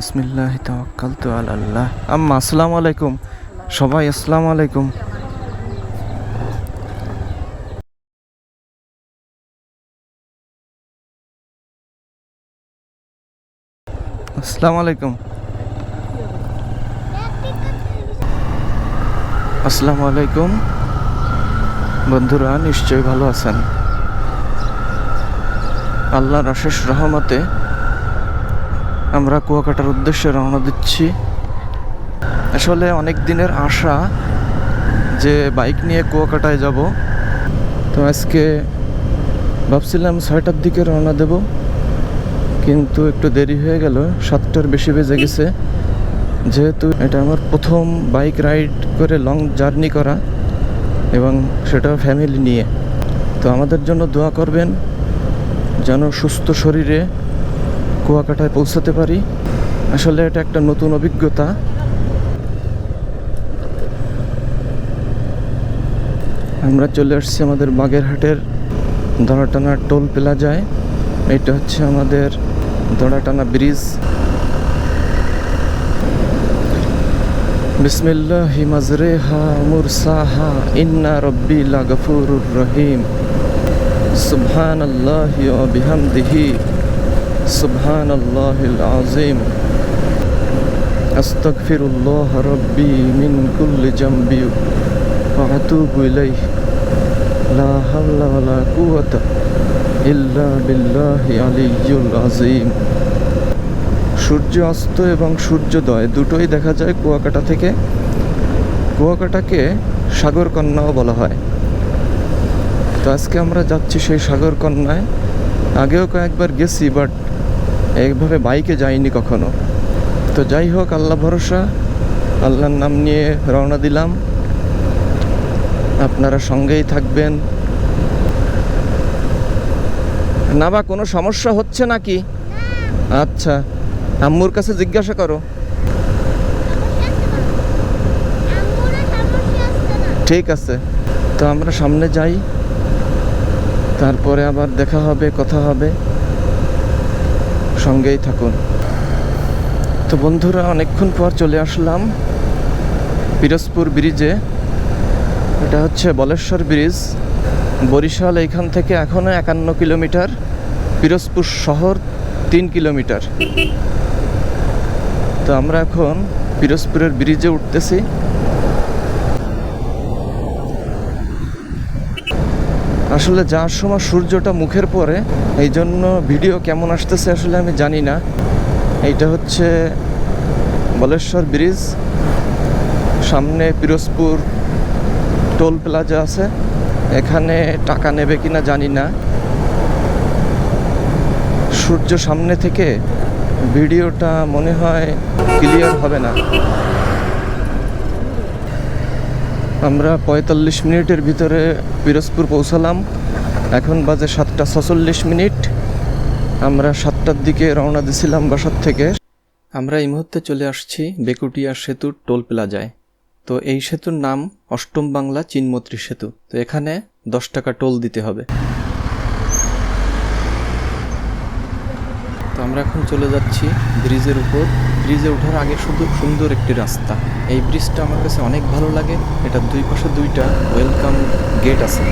বিসমিল্লাহ তাওয়াক্কাল তো আল্লাহ আম্মা, আসসালামু আলাইকুম। সবাই আসসালামু আলাইকুম। আসসালামু আলাইকুম। আসসালামু আলাইকুম। বন্ধুরা, নিশ্চয়ই ভালো আছেন। আল্লাহর অশেষ রহমতে আমরা কুয়াকাটার উদ্দেশ্যে রওনা দিচ্ছি। আসলে অনেক দিনের আশা যে বাইক নিয়ে কুয়াকাটায় যাব। তো আজকে ভাবছিলাম ছয়টার দিকে রওনা দেব, কিন্তু একটু দেরি হয়ে গেল, সাতটার বেশি বেজে গেছে। যেহেতু এটা আমার প্রথম বাইক রাইড করে লং জার্নি করা এবং সেটা ফ্যামিলি নিয়ে। তো আমাদের জন্য দোয়া করবেন, যেন সুস্থ শরীরে কুয়াকাটায় পৌঁছাতে পারি। আসলে এটা একটা নতুন অভিজ্ঞতা। আমরা চলে আসছি আমাদের বাগেরহাটের দড়াটানা টোল প্লাজায়। এটা হচ্ছে আমাদের দড়াটানা ব্রিজ। বিসমিল্লাহি রহিম। সুবহানাল্লাহি ওয়া বিহামদিহি। সুবহানাল্লাহিল আযীম আস্তাগফিরুল্লাহ রব্বি মিন কুল্লি জামবি ওয়া আতুবু ইলাইহি। লা হাওলা ওয়া লা কুওয়াতা ইল্লা বিল্লাহি আলিয়্যুল আযীম। সূর্য অস্ত এবং সূর্যোদয় দুটোই দেখা যায় কুয়াকাটা থেকে। কুয়াকাটাকে সাগর কন্যাও বলা হয়। তো আজকে আমরা যাচ্ছি সেই সাগর কন্যায়। আগেও কয়েকবার গেছি, বাট এইভাবে বাইকে যাইনি কখনো। তো যাই হোক, আল্লাহ ভরসা, আল্লাহর নাম নিয়ে রওনা দিলাম। আপনারা সঙ্গেই থাকবেন। না বা কোনো সমস্যা হচ্ছে নাকি? আচ্ছা আম্মুর কাছে জিজ্ঞাসা করো। ঠিক আছে। তো আমরা সামনে যাই। তারপরে আবার দেখা হবে, কথা হবে। সঙ্গেই থাকুন। তো বন্ধুরা, অনেকক্ষণ পর চলে আসলাম পিরোজপুর ব্রিজে। এটা হচ্ছে বলেশ্বর ব্রিজ। বরিশাল এইখান থেকে এখনও একান্ন কিলোমিটার, পিরোজপুর শহর তিন কিলোমিটার। তো আমরা এখন পিরোজপুরের ব্রিজে উঠতেছি। আসলে যাওয়ার সময় সূর্যটা মুখের পরে এই জন্য ভিডিও কেমন আসতেছে আসলে আমি জানি না। এইটা হচ্ছে বলেশ্বর ব্রিজ, সামনে পিরোজপুর টোল প্লাজা আছে। এখানে টাকা নেবে কিনা জানি না। সূর্য সামনে থেকে ভিডিওটা মনে হয় ক্লিয়ার হবে না। আমরা পঁয়তাল্লিশ মিনিটের ভিতরে পিরোজপুর পৌঁছালাম। এখন বাজে সাতটা ছচল্লিশ মিনিট। আমরা সাতটার দিকে রওনা দিছিলাম বাসার থেকে। আমরা এই মুহূর্তে চলে আসছি বেকুটিয়া সেতুর টোল প্লাজায়। তো এই সেতুর নাম অষ্টম বাংলা চিনমত্রী সেতু। তো এখানে দশ টাকা টোল দিতে হবে। আমরা এখন চলে যাচ্ছি ব্রিজের উপর। ব্রিজে ওঠার আগে শুধু সুন্দর একটি রাস্তা। এই ব্রিজটা আমার কাছে অনেক ভালো লাগে। এটার দুই পাশে দুইটা ওয়েলকাম গেট আছে।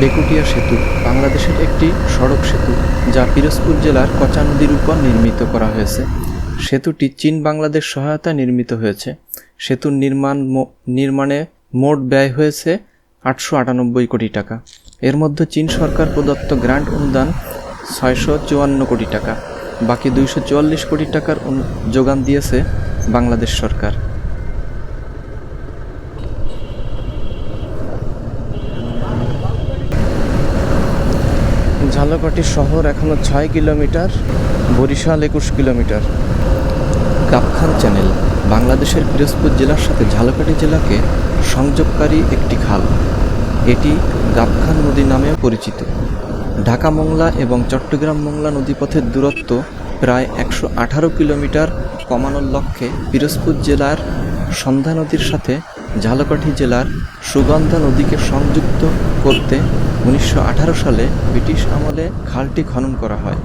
বেকুটিয়া সেতু, বাংলাদেশের একটি সড়ক সেতু, যা পিরোজপুর জেলার কচা নদীর উপর নির্মিত করা হয়েছে। সেতুটি চীন বাংলাদেশ সহায়তায় নির্মিত হয়েছে। সেতুর নির্মাণ নির্মাণে মোট ব্যয় হয়েছে আটশো আটানব্বই কোটি টাকা। এর মধ্যে চীন সরকার প্রদত্ত গ্রান্ট অনুদান ছয়শো চুয়ান্ন কোটি টাকা। বাকি দুইশো চুয়াল্লিশ কোটি টাকার যোগান দিয়েছে বাংলাদেশ সরকার। ঝালকাঠি শহর এখনও ছয় কিলোমিটার বরিশাল একুশ কিলোমিটার। গাবখান চ্যানেল বাংলাদেশের পিরোজপুর জেলার সাথে ঝালকাঠি জেলাকে সংযোগকারী একটি খাল। এটি গাবখান নদী নামেও পরিচিত। ঢাকা মোংলা এবং চট্টগ্রাম মোংলা নদীপথের দূরত্ব প্রায় একশো আঠারো কিলোমিটার কমানোর লক্ষ্যে পিরোজপুর জেলার সন্ধ্যা নদীর সাথে ঝালকাঠি জেলার সুগন্ধা নদীকে সংযুক্ত করতে উনিশশো আঠারো সালে ব্রিটিশ আমলে খালটি খনন করা হয়।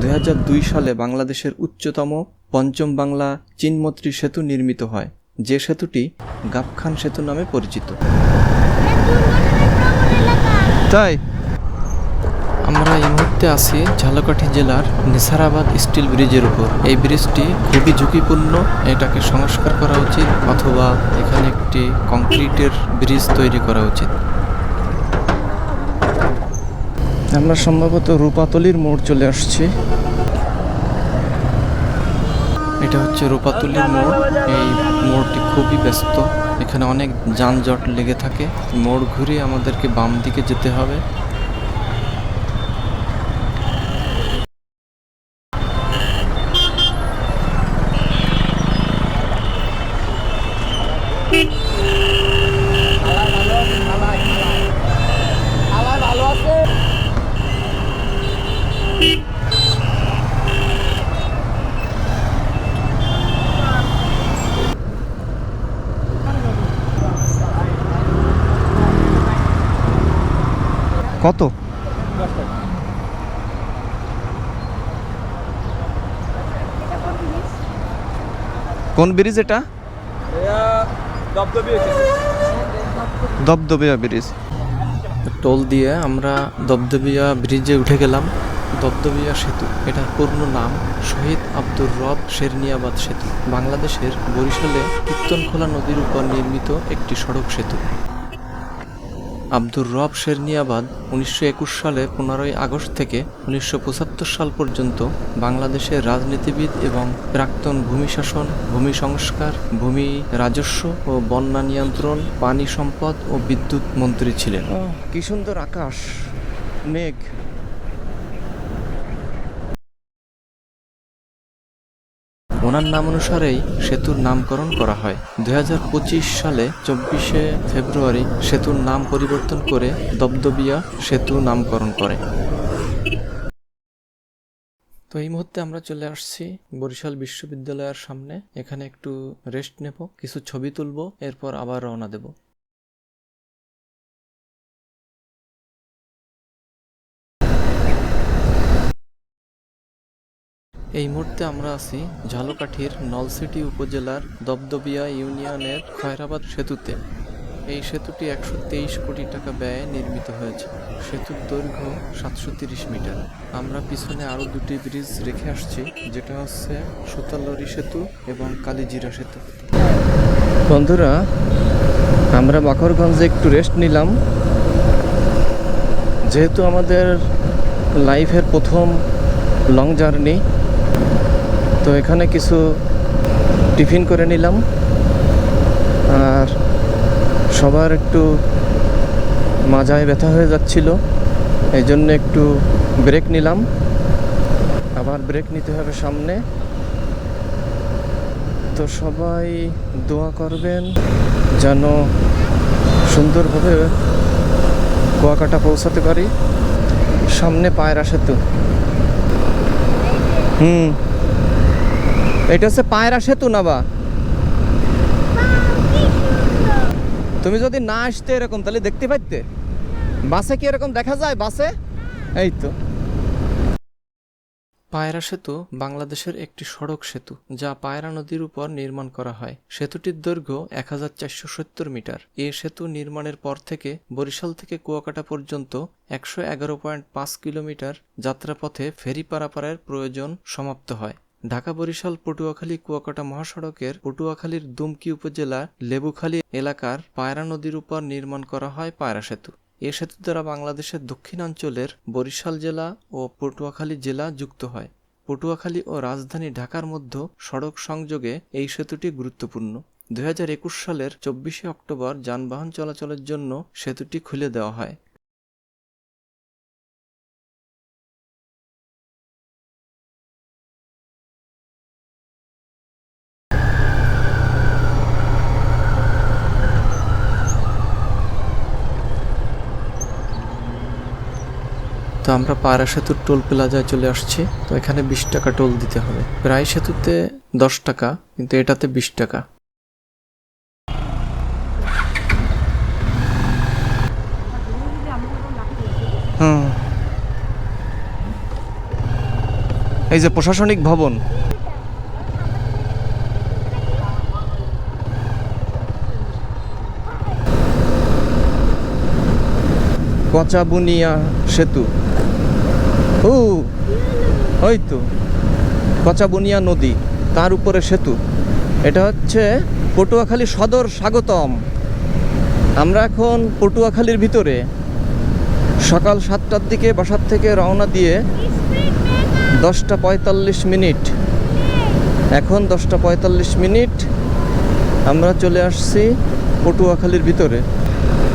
দু হাজার দুই সালে বাংলাদেশের উচ্চতম পঞ্চম বাংলা চীনমৈত্রী সেতু নির্মিত হয় যে সেতুটি গাবখান সেতু নামে পরিচিত। তাই? আমরা এই মুহূর্তে আছি ঝালকাঠি জেলার নিসারাবাদ স্টিল ব্রিজের উপর। এই ব্রিজটি খুবই ঝুঁকিপূর্ণ, এটাকে সংস্কার করা উচিত অথবা এখানে একটি কংক্রিটের ব্রিজ তৈরি করা উচিত। আমরা সম্ভবত রূপাতলির মোড় চলে আসছি। এটা হচ্ছে রূপাতলির মোড়। এই মোড়টি খুবই ব্যস্ত। এখানে অনেক যানজট লেগে থাকে। মোড় ঘুরে আমাদেরকে বাম দিকে যেতে হবে। কত? কোন ব্রিজ এটা? দবদবিয়া ব্রিজ। টোল দিয়ে আমরা দবদবিয়া ব্রিজে উঠে গেলাম। দবদবিয়া সেতু এটার পূর্ণ নাম শহীদ আব্দুর রব শেরনিয়াবাদ সেতু। বাংলাদেশের বরিশালে কীর্তনখোলা নদীর উপর নির্মিত একটি সড়ক সেতু। আব্দুর রব শেরনিয়াবাদ উনিশশো একুশ সালে পনেরোই আগস্ট থেকে উনিশশো পঁচাত্তর সাল পর্যন্ত বাংলাদেশের রাজনীতিবিদ এবং প্রাক্তন ভূমি শাসন ভূমি সংস্কার, ভূমি রাজস্ব ও বন্যা নিয়ন্ত্রণ, পানি সম্পদ ও বিদ্যুৎ মন্ত্রী ছিলেন। কি সুন্দর আকাশ, মেঘ। ওনার নাম অনুসারেই সেতুর নামকরণ করা হয়। দু হাজার পঁচিশ সালে চব্বিশে ফেব্রুয়ারি সেতুর নাম পরিবর্তন করে দবদবিয়া সেতু নামকরণ করে। তো এই মুহূর্তে আমরা চলে আসছি বরিশাল বিশ্ববিদ্যালয়ের সামনে। এখানে একটু রেস্ট নেব, কিছু ছবি তুলব, এরপর আবার রওনা দেব। এই মুহূর্তে আমরা আছি ঝালকাঠির নলসিটি উপজেলার দবদবিয়া ইউনিয়নের খয়রাবাদ সেতুতে। এই সেতুটি একশো তেইশ কোটি টাকা ব্যয়ে নির্মিত হয়েছে। সেতুর দৈর্ঘ্য সাতশো তিরিশ মিটার। আমরা পিছনে আরও দুটি ব্রিজ রেখে আসছি, যেটা হচ্ছে সুতালরি সেতু এবং কালীজিরা সেতু। বন্ধুরা, আমরা বাকরগঞ্জে একটু রেস্ট নিলাম। যেহেতু আমাদের লাইফের প্রথম লং জার্নি তো এখানে কিছু টিফিন করে নিলাম। আর সবার একটু মাজায় ব্যথা হয়ে যাচ্ছিল এই জন্য একটু ব্রেক নিলাম। আবার ব্রেক নিতে হবে সামনে। তো সবাই দোয়া করবেন যেন সুন্দরভাবে কুয়াকাটা পৌঁছাতে পারি। সামনে পায়রা সেতু হুম। এটা হচ্ছে পায়রা সেতু না বা? তুমি যদি না আসতে এরকম, তাহলে দেখতে পাইতে? বাসে কি এরকম দেখা যায়, বাসে? এই তো। পায়রা সেতু বাংলাদেশের একটি সড়ক সেতু, যা পায়রা নদীর উপর নির্মাণ করা হয়। সেতুটির দৈর্ঘ্য এক হাজার চারশো সত্তর মিটার। এ সেতু নির্মাণের পর থেকে বরিশাল থেকে কুয়াকাটা পর্যন্ত একশো কিলোমিটার যাত্রাপথে ফেরি পারাপারের প্রয়োজন সমাপ্ত হয়। ঢাকা বরিশাল, পটুয়াখালী, কুয়াকাটা মহাসড়কের পটুয়াখালীর দুমকি উপজেলা লেবুখালী এলাকার পায়রা নদীর উপর নির্মাণ করা হয় পায়রা সেতু। এ সেতু দ্বারা বাংলাদেশের দক্ষিণাঞ্চলের বরিশাল জেলা ও পটুয়াখালী জেলা যুক্ত হয়। পটুয়াখালী ও রাজধানী ঢাকার মধ্যে সড়ক সংযোগে এই সেতুটি গুরুত্বপূর্ণ। দু হাজার একুশ সালের চব্বিশে অক্টোবর যানবাহন চলাচলের জন্য সেতুটি খুলে দেওয়া হয়। আমরা পায়রা সেতুর টোল প্লাজায় চলে আসছি, তো এখানে বিশ টাকা টোল দিতে হবে। প্রায় সেতুতে দশ টাকা, কিন্তু এটাতে বিশ টাকা। এই যে প্রশাসনিক ভবন। কচাবুনিয়া সেতু। ও, ওই তো কচাবুনিয়া নদী, তার উপরে সেতু। এটা হচ্ছে পটুয়াখালী সদর স্বাগতম। আমরা এখন পটুয়াখালীর ভিতরে। সকাল সাতটার দিকে বাসার থেকে রওনা দিয়ে দশটা পঁয়তাল্লিশ মিনিট। এখন দশটা পঁয়তাল্লিশ মিনিট। আমরা চলে আসছি পটুয়াখালীর ভিতরে।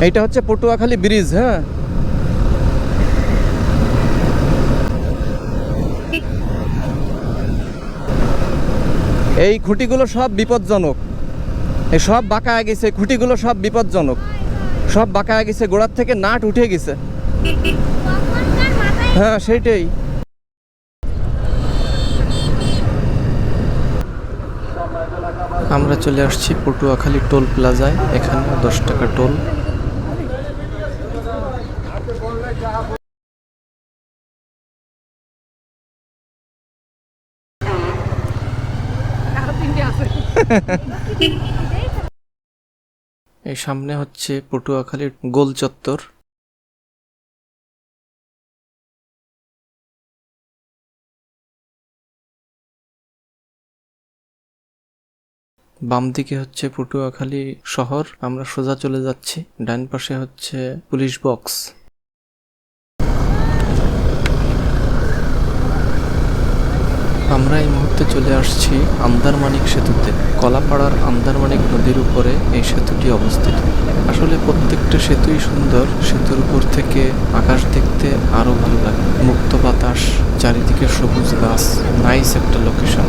এইটা হচ্ছে পটুয়াখালী ব্রিজ হ্যাঁ? এই খুঁটিগুলো সব বিপজ্জনক। এই সব বাঁকায় গেছে খুঁটিগুলো সব বিপজ্জনক। সব বাঁকায় গেছে, গোড়ার থেকে নাট উঠে গেছে। হ্যাঁ সেইটাই। আমরা চলে আসছি পটুয়াখালী টোল প্লাজায়। এখানে দশ টাকা টোল। এই সামনে হচ্ছে পটুয়াখালীর গোল চত্বর। বাম দিকে হচ্ছে পটুয়াখালী শহর। আমরা সোজা চলে যাচ্ছি। ডান পাশে হচ্ছে পুলিশ বক্স। আমরা এই মুহূর্তে চলে আসছি আন্দারমানিক সেতুতে। কলাপাড়ার আন্দারমানিক নদীর উপরে এই সেতুটি অবস্থিত। আসলে প্রত্যেকটা সেতুই সুন্দর, সেতুর উপর থেকে আকাশ দেখতে আরও ভালো লাগে। মুক্ত বাতাস, চারিদিকে সবুজ গাছ নাইস একটা লোকেশন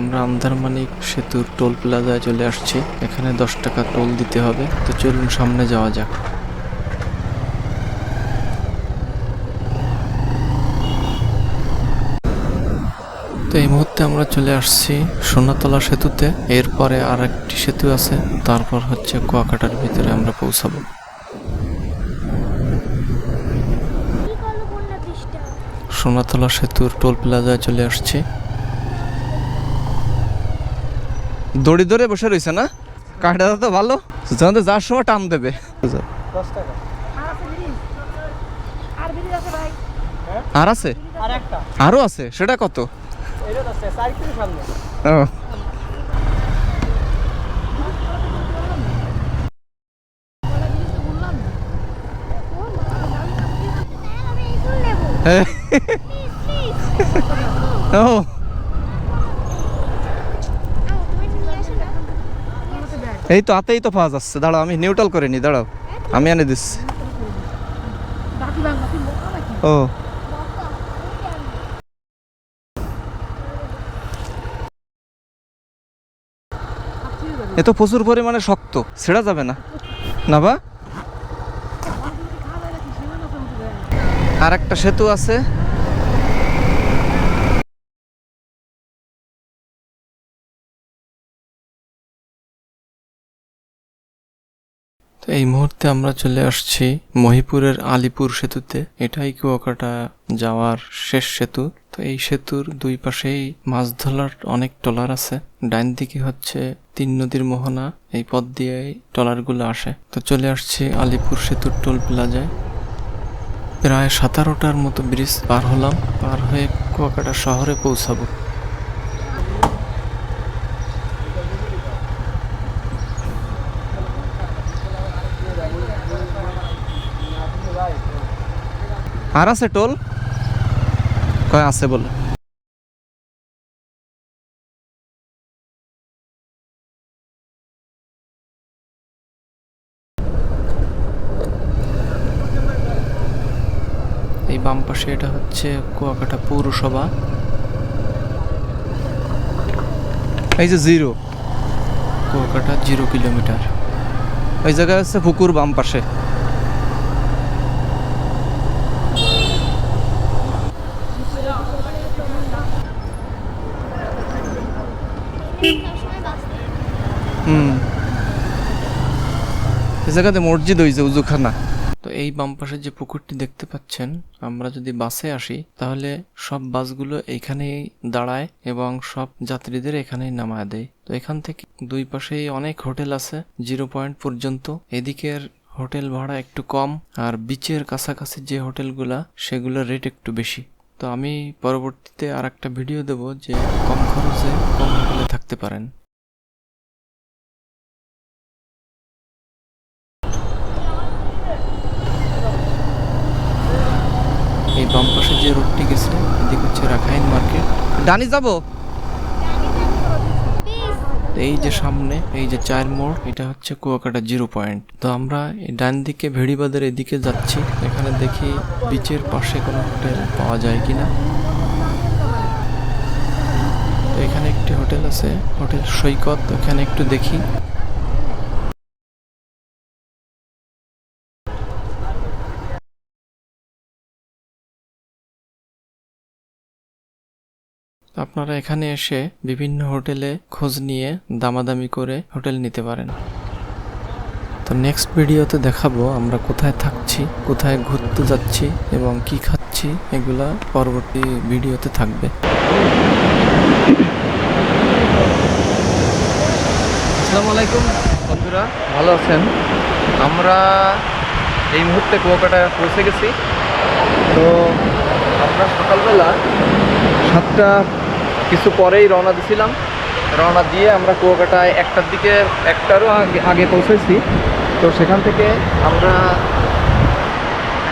আমরা আন্দারমানিক সেতুর টোল প্লাজায় চলে আসছি। এখানে দশ টাকা টোল দিতে হবে। তো চলুন সামনে যাওয়া যাক। তো এই মুহূর্তে আমরা চলে আসছি সোনাতলা সেতুতে। এরপরে আর একটি সেতু আছে। তারপর হচ্ছে কুয়াকাটার ভিতরে আমরা পৌঁছাবো। সোনাতলা সেতুর টোল প্লাজায় চলে আসছি। দড়ি ধরে বসে রয়েছে না? কাঠটা তো ভালো। জানতে যার সময় টান দেবে। আর আছে? আরও আছে? সেটা কত? ও। হ্যাঁ। ও এই তো হাতেই তো পাওয়া যাচ্ছে। দাঁড়াও, আমি নিউট্রাল করে নি দাঁড়াও। আমি এনে দিচ্ছি। ও। এ তো প্রচুর পরিমাণে শক্ত, ছেড়া যাবে না। না বা? আর একটা সেতু আছে। তো এই মুহূর্তে আমরা চলে আসছি মহিপুরের আলিপুর সেতুতে। এটাই কুয়াকাটা যাওয়ার শেষ সেতু। তো এই সেতুর দুই পাশেই মাছ ধরার অনেক ট্রলার আছে। ডাইন দিকে হচ্ছে তিন নদীর মোহনা। এই পথ দিয়ে ট্রলারগুলো আসে। তো চলে আসছি আলিপুর সেতুর টোল প্লাজায়। প্রায় সাতারোটার মতো ব্রিজ পার হলাম। পার হয়ে কুয়াকাটা শহরে পৌঁছাবো। আর আছে টোল? কয় আছে বলে। এই বাম পাশে এটা হচ্ছে কুয়াকাটা পৌরসভা। এই যে জিরো। Kuakata zero kilometre. ওই জায়গায় হচ্ছে পুকুর বাম পাশে সবসময় বাস হুম এই জায়গাতে মসজিদ হয়েছে উজুখানা। তো এই বাম পাশে যে পুকুরটি দেখতে পাচ্ছেন, আমরা যদি বাসে আসি, তাহলে সব বাসগুলো এখানেই দাঁড়ায় এবং সব যাত্রীদের এখানেই নামায় দেয়। তো এখান থেকে দুই পাশেই অনেক হোটেল আছে, জিরো পয়েন্ট পর্যন্ত। এদিকের হোটেল ভাড়া একটু কম, আর বিচের কাছাকাছি যে হোটেলগুলা, সেগুলোর রেট একটু বেশি। তো আমি পরবর্তীতে আর একটা ভিডিও দেব যে কম খরচে কম হোটেলে থাকতে পারেন। বাম পাশে যে রোডটি গেছে এদিকে হচ্ছে রাখাইন মার্কেট। ডানি, যাব? এই যে সামনে, এই যে চার মোড়, এটা হচ্ছে কুয়াকাটা জিরো পয়েন্ট। তো আমরা ডান দিকে ভেড়িবাদের এদিকে যাচ্ছি। এখানে দেখি বিচের পাশে কোনো হোটেল পাওয়া যায় কিনা। এখানে একটি হোটেল আছে, হোটেল সৈকত, ওখানে একটু দেখি। আপনারা এখানে এসে বিভিন্ন হোটেলে খোঁজ নিয়ে দামাদামি করে হোটেল নিতে পারেন। তো নেক্সট ভিডিওতে দেখাবো আমরা কোথায় থাকছি, কোথায় ঘুরতে যাচ্ছি এবং কি খাচ্ছি, এগুলা পরবর্তী ভিডিওতে থাকবে। আসসালামু আলাইকুম, বন্ধুরা, ভালো আছেন? আমরা এই মুহূর্তে কুয়াকাটায় পৌঁছে গেছি। তো আমরা সকালবেলা সাতটা কিছু পরেই রওনা দিছিলাম। রওনা দিয়ে আমরা কুয়াকাটায় একটার দিকে, একটারও আগে আগে পৌঁছেছি। তো সেখান থেকে আমরা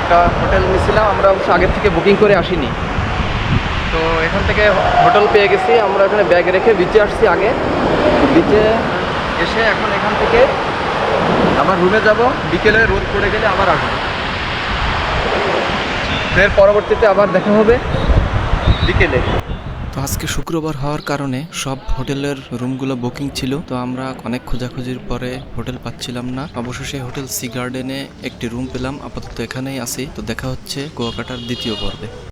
একটা হোটেল নিয়েছিলাম, আমরা অবশ্য আগের থেকে বুকিং করে আসিনি। তো এখান থেকে হোটেল পেয়ে গেছি, আমরা এখানে ব্যাগ রেখে বিচে আসছি আগে। বিচে এসে এখন এখান থেকে আবার রুমে যাব, বিকেলে রোদ পড়ে গেলে আবার আসব। এর পরবর্তীতে আবার দেখা হবে বিকেলে। তো আজকে শুক্রবার হওয়ার কারণে সব হোটেলের রুমগুলো বুকিং ছিল, তো আমরা অনেক খোঁজাখুঁজির পরে হোটেল পাচ্ছিলাম না। অবশেষে হোটেল সি গার্ডেনে একটি রুম পেলাম, আপাতত এখানেই আসি তো দেখা হচ্ছে কুয়াকাটার দ্বিতীয় পর্বে।